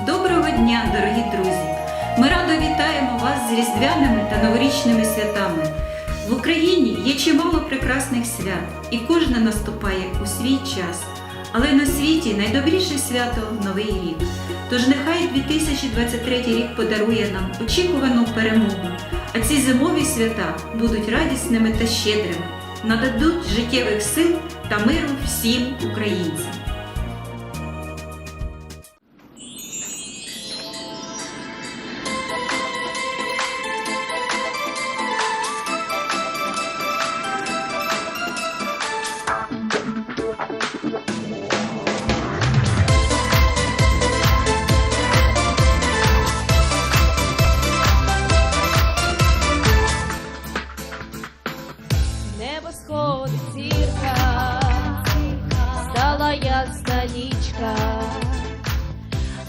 Доброго дня, дорогі друзі! Ми радо вітаємо вас з різдвяними та новорічними святами. В Україні є чимало прекрасних свят, і кожне наступає у свій час. Але на світі найдобріше свято Новий рік. Тож нехай 2023 рік подарує нам очікувану перемогу, а ці зимові свята будуть радісними та щедрими, нададуть життєвих сил та миру всім українцям. Ясна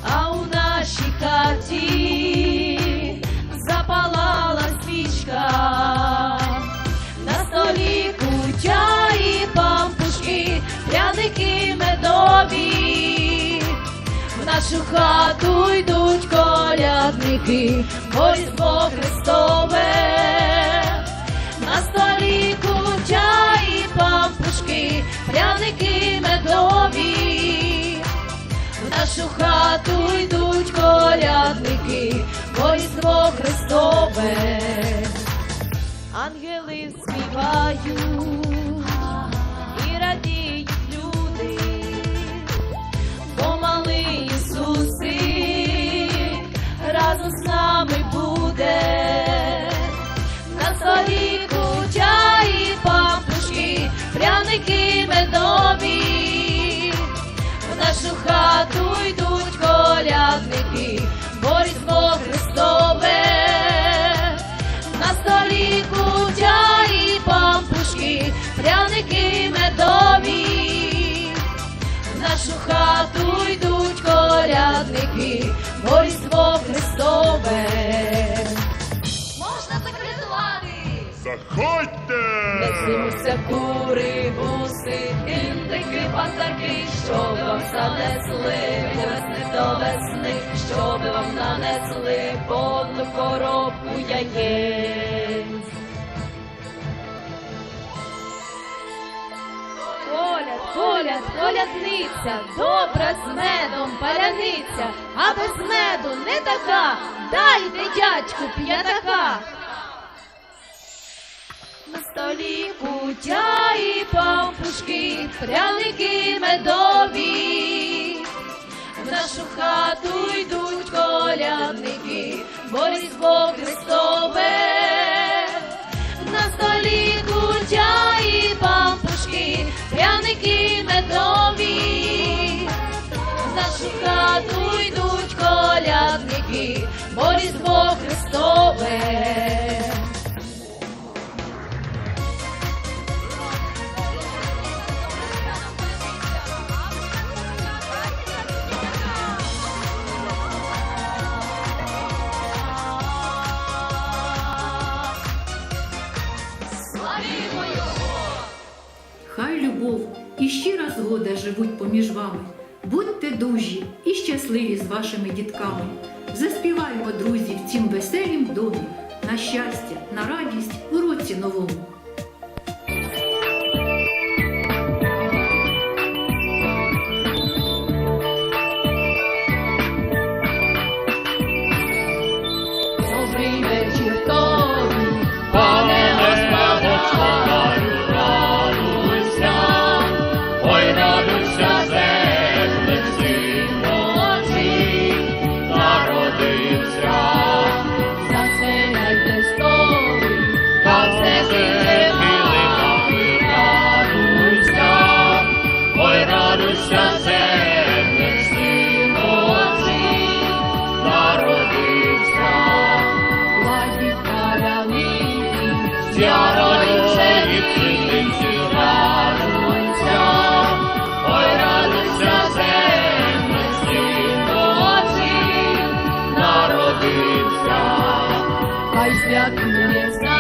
а у нашій хаті запалала свічка, на столі кутя і пампушки, пряники медові, в нашу хату йдуть колядники, хату йдуть колядники, Різдво Христове. Ангели співають і радіють люди, бо Ісусик разом з нами буде на столі кутя і пампушки, пряники медові. Нашу хату йдуть колядники, бо Різдво Христове. На столі кутя і пампушки, пряники медові. В нашу хату йдуть колядники, бо Різдво Христове. Можна закритувати. Заходьте! Несуться кури, індики, пасаки, що ви вам занесли, весни до весни, що ви вам нанесли, повну коробку яєць. Коляд, коляд, колядниця, добра з медом паляниця, а без меду не така, дайте дядьку п'ятака. На столі кутя і пряники медові. В нашу хату йдуть колядники, бо Різдво Христове. На столі кутя і пампушки, пряники медові. В нашу хату йдуть колядники, бо Різдво Христове. Згода живуть поміж вами. Будьте дужі і щасливі з вашими дітками. Заспіваємо, друзі, в цім веселім домі на щастя, на радість у році новому. Państwa Królewska,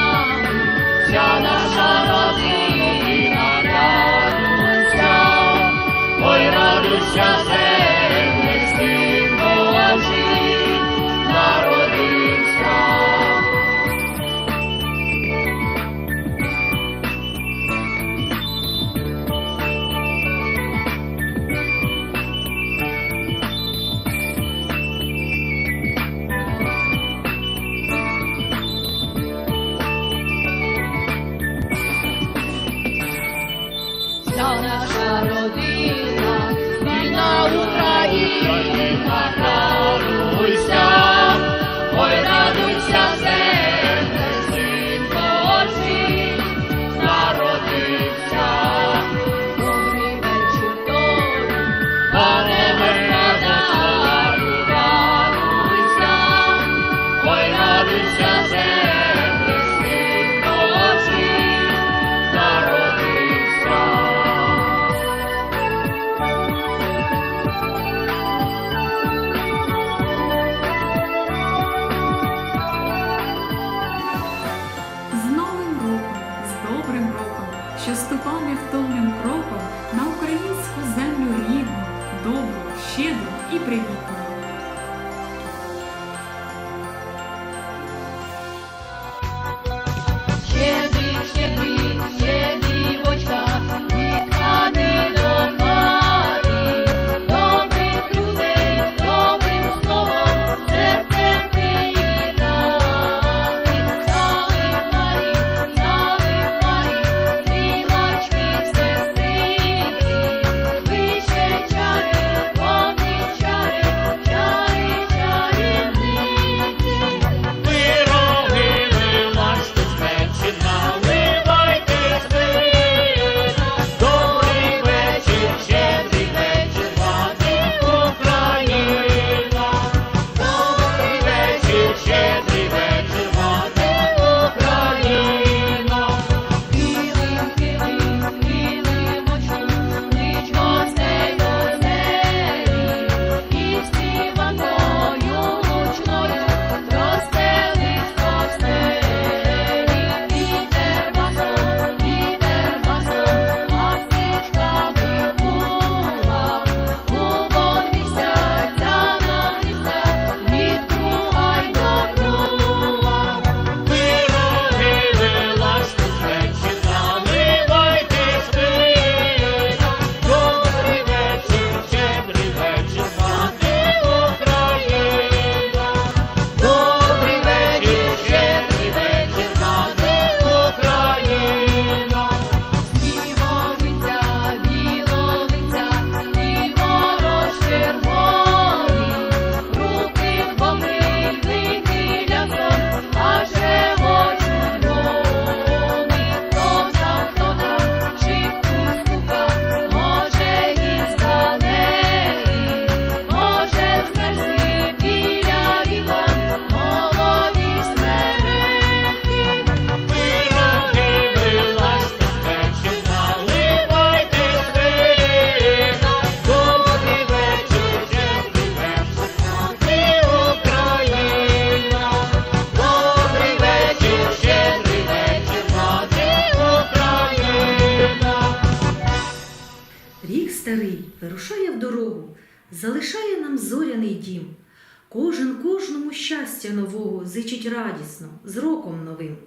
wsia nasza rodzina, raduj się, oj raduj się, Lui Star. just the one if the Рік старий вирушає в дорогу, залишає нам зоряний дім. Кожен кожному щастя нового зичить радісно, з роком новим.